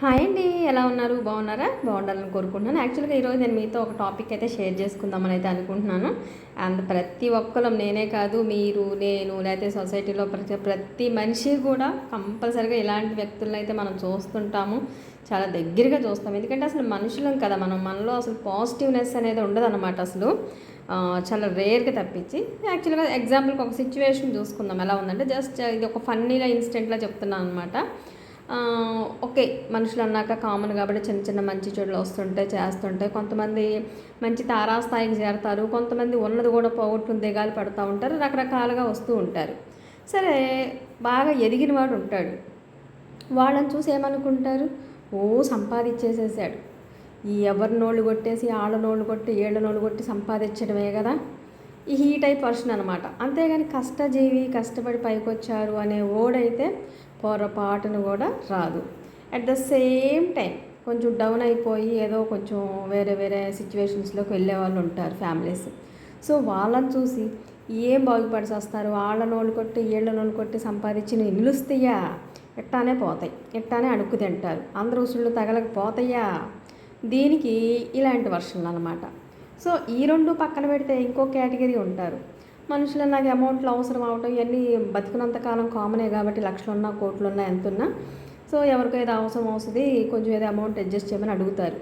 Hi అండి ఎలా ఉన్నారు? బాగున్నారా? బాగుండాలని కోరుకుంటున్నాను. యాక్చువల్గా ఈరోజు నేను మీతో ఒక టాపిక్ అయితే షేర్ చేసుకుందామని అయితే అనుకుంటున్నాను. అండ్ ప్రతి ఒక్కరం నేనే కాదు మీరు నేను లేకపోతే సొసైటీలో ప్రతి ప్రతి మనిషి కూడా కంపల్సరీగా ఇలాంటి వ్యక్తులను అయితే మనం చూస్తుంటాము. చాలా దగ్గరగా చూస్తాం. ఎందుకంటే అసలు మనుషులం కదా మనం. మనలో అసలు పాజిటివ్నెస్ అనేది ఉండదు అసలు. చాలా రేర్గా తప్పించి. యాక్చువల్గా ఎగ్జాంపుల్కి ఒక సిచ్యువేషన్ చూసుకుందాం. ఎలా ఉందంటే జస్ట్ ఇది ఒక ఫన్నీలా ఇన్సిడెంట్లా చెప్తున్నాను అనమాట ఓకే మనుషులు అన్నాక కామన్ కాబట్టి చిన్న చిన్న మంచి చెడులు వస్తుంటాయి చేస్తుంటాయి. కొంతమంది మంచి తారాస్థాయికి చేరతారు కొంతమంది ఉన్నది కూడా పోగొట్టుకుని దిగాలు పడుతూ ఉంటారు రకరకాలుగా వస్తూ ఉంటారు. సరే బాగా ఎదిగిన వాడు ఉంటాడు. వాళ్ళని చూసి ఏమనుకుంటారు? ఓ సంపాదించేసేసాడు ఈ ఎవరి నోళ్ళు కొట్టేసి ఆళ్ళ నోళ్ళు కొట్టి ఏళ్ళ నోళ్ళు కొట్టి సంపాదించడమే కదా? ఈ హీ టైప్ వర్షన్ అనమాట అంతేగాని కష్టజీవి కష్టపడి పైకొచ్చారు అనే ఓడైతే పొరపాటును కూడా రాదు. అట్ ద సేమ్ టైం కొంచెం డౌన్ అయిపోయి ఏదో కొంచెం వేరే వేరే సిచ్యువేషన్స్లోకి వెళ్ళే వాళ్ళు ఉంటారు ఫ్యామిలీస్ సో వాళ్ళని చూసి ఏం బాగుపడి వస్తారు వాళ్ళ నోళ్ళు కొట్టి ఏళ్ళ నోళ్ళు కొట్టి సంపాదించిన నిలుస్తాయా ఎట్టానే పోతాయి. ఎట్టానే అడుక్కు తింటారు అందరూ ఉసుళ్ళు తగలకపోతాయా? దీనికి ఇలాంటి వర్షన్లు అనమాట సో ఈ రెండు పక్కన పెడితే ఇంకో కేటగిరీ ఉంటారు. మనుషులు నాకు అమౌంట్లు అవసరం అవటం ఇవన్నీ బతికినంత కాలం కామనే కాబట్టి లక్షలున్నా కోట్లున్నా ఎంతున్నా. సో ఎవరికో ఏదో అవసరం అవుతుంది కొంచెం ఏదో అమౌంట్ అడ్జస్ట్ చేయమని అడుగుతారు.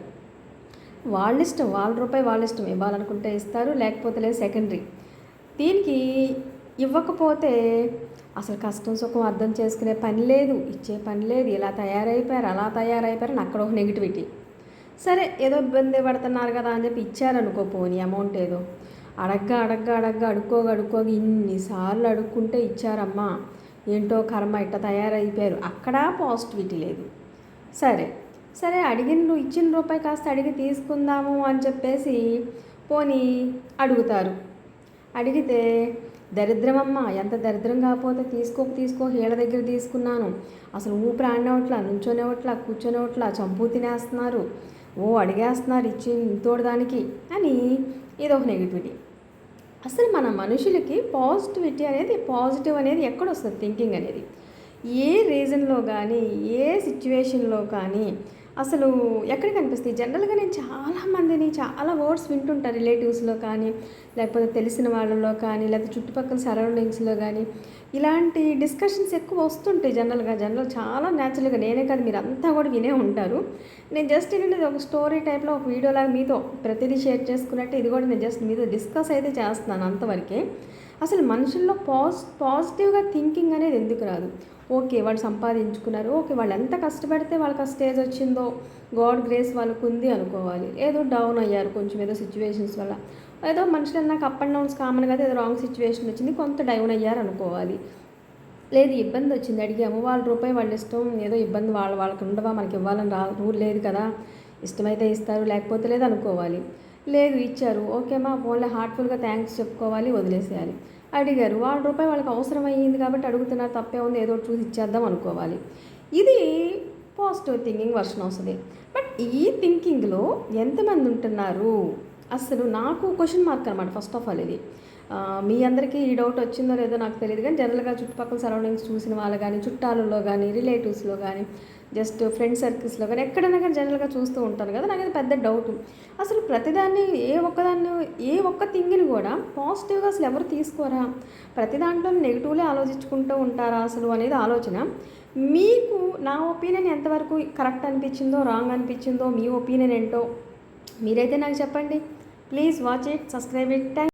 వాళ్ళ ఇష్టం వాళ్ళ రూపాయి వాళ్ళ ఇష్టం. ఇవ్వాలనుకుంటే ఇస్తారు లేకపోతే లేదు సెకండరీ. దీనికి ఇవ్వకపోతే అసలు కష్టం సుఖం అర్థం చేసుకునే పని లేదు. ఇచ్చే పని లేదు. ఇలా తయారైపోయారు అలా తయారైపోయారు అని అక్కడ ఒక నెగిటివిటీ. సరే ఏదో ఇబ్బంది పడుతున్నారు కదా అని చెప్పి ఇచ్చారనుకో పోనీ అమౌంట్ ఏదో. అడగ్గా అడగ్గా అడగ్గా అడుక్కోగా అడుక్కోగా ఇన్నిసార్లు అడుక్కుంటే ఇచ్చారమ్మా. ఏంటో కర్మ ఇట్ట తయారైపోయారు. అక్కడ పాజిటివిటీ లేదు. సరే సరే అడిగిన ఇచ్చిన రూపాయి కాస్త అడిగి తీసుకుందాము అని చెప్పేసి పోనీ అడుగుతారు. అడిగితే దరిద్రమమ్మ ఎంత దరిద్రం కాకపోతే తీసుకోక తీసుకో హీళ్ళ దగ్గర తీసుకున్నాను. అసలు ఊపిరి ఆడినవట్లా నుంచోనేవట్లా కూర్చొనేవట్లా చంపు తినేస్తున్నారు. ఓ అడిగేస్తున్నారు ఇచ్చి ఇంతోడు దానికి అని ఇది ఒక నెగిటివిటీ అసలు మన మనుషులకి పాజిటివిటీ అనేది పాజిటివ్ అనేది ఎక్కడ వస్తుంది థింకింగ్ అనేది. ఏ రీజన్లో కానీ ఏ సిచ్యువేషన్లో కానీ అసలు ఎక్కడ కనిపిస్తాయి? జనరల్గా నేను చాలా మందిని చాలా వర్డ్స్ వింటుంటా రిలేటివ్స్లో కానీ లేకపోతే తెలిసిన వాళ్ళలో కానీ లేకపోతే చుట్టుపక్కల సరౌండింగ్స్లో కానీ. ఇలాంటి డిస్కషన్స్ ఎక్కువ వస్తుంటాయి జనరల్గా జనరల్ చాలా న్యాచురల్గా నేనే కాదు మీరు అంతా కూడా వినే ఉంటారు. నేను జస్ట్ ఏంటంటే ఒక స్టోరీ టైప్లో ఒక వీడియోలాగా మీతో ప్రతిదీ షేర్ చేసుకున్నట్టు ఇది కూడా నేను జస్ట్ మీతో డిస్కస్ అయితే చేస్తున్నాను అంతవరకే. అసలు మనుషుల్లో పాజ్ పాజిటివ్గా థింకింగ్ అనేది ఎందుకు రాదు? ఓకే వాళ్ళు సంపాదించుకున్నారు. ఓకే వాళ్ళు ఎంత కష్టపడితే వాళ్ళకి ఆ స్టేజ్ వచ్చిందో గాడ్ గ్రేస్ వాళ్ళకు ఉంది అనుకోవాలి. ఏదో డౌన్ అయ్యారు కొంచెం ఏదో సిచ్యువేషన్స్ వల్ల. ఏదో మనుషులు నాకు అప్ అండ్ డౌన్స్ కామన్ కదా ఏదో రాంగ్ సిచ్యువేషన్ వచ్చింది కొంత డౌన్ అయ్యారు అనుకోవాలి. లేదు ఇబ్బంది వచ్చింది. అడిగాము వాళ్ళ రూపాయి వాళ్ళ ఇష్టం ఏదో ఇబ్బంది వాళ్ళ వాళ్ళకి ఉండవా? మనకి ఇవ్వాలని రా రూల్ లేదు కదా. ఇష్టమైతే ఇస్తారు లేకపోతే లేదు అనుకోవాలి. లేదు ఇచ్చారు. ఓకే మా ఫోన్లో హార్ట్ఫుల్గా థ్యాంక్స్ చెప్పుకోవాలి వదిలేసేయాలి. అడిగారు. వాళ్ళ రూపాయి వాళ్ళకి అవసరం అయ్యింది కాబట్టి అడుగుతున్నారు తప్పే ఉంది ఏదో ఒకటి చూసి ఇచ్చేద్దాం అనుకోవాలి. ఇది పాజిటివ్ థింకింగ్ వర్షన్ వస్తుంది. బట్ ఈ థింకింగ్లో ఎంతమంది ఉంటున్నారు? అసలు నాకు క్వశ్చన్ మార్క్ అనమాట ఫస్ట్ ఆఫ్ ఆల్ ఇది. మీ అందరికీ ఈ డౌట్ వచ్చిందో లేదో నాకు తెలియదు కానీ జనరల్గా చుట్టుపక్కల సరౌండింగ్స్ చూసిన వాళ్ళు కానీ చుట్టాలలో కానీ రిలేటివ్స్లో కానీ జస్ట్ ఫ్రెండ్ సర్కిల్స్లో కానీ ఎక్కడైనా కానీ జనరల్గా చూస్తూ ఉంటాను కదా నాకు అది పెద్ద డౌట్ అసలు ప్రతిదాన్ని ఏ ఒక్కదాన్ని ఏ ఒక్క థింగ్ని కూడా పాజిటివ్గా అసలు ఎవరు తీసుకోరా? ప్రతి దాంట్లో నెగిటివ్లే ఆలోచించుకుంటూ ఉంటారా అసలు అనేది ఆలోచన. మీకు నా ఒపీనియన్ ఎంతవరకు కరెక్ట్ అనిపించిందో రాంగ్ అనిపించిందో మీ ఒపీనియన్ ఏంటో మీరైతే నాకు చెప్పండి. Please watch it, subscribe it. Thank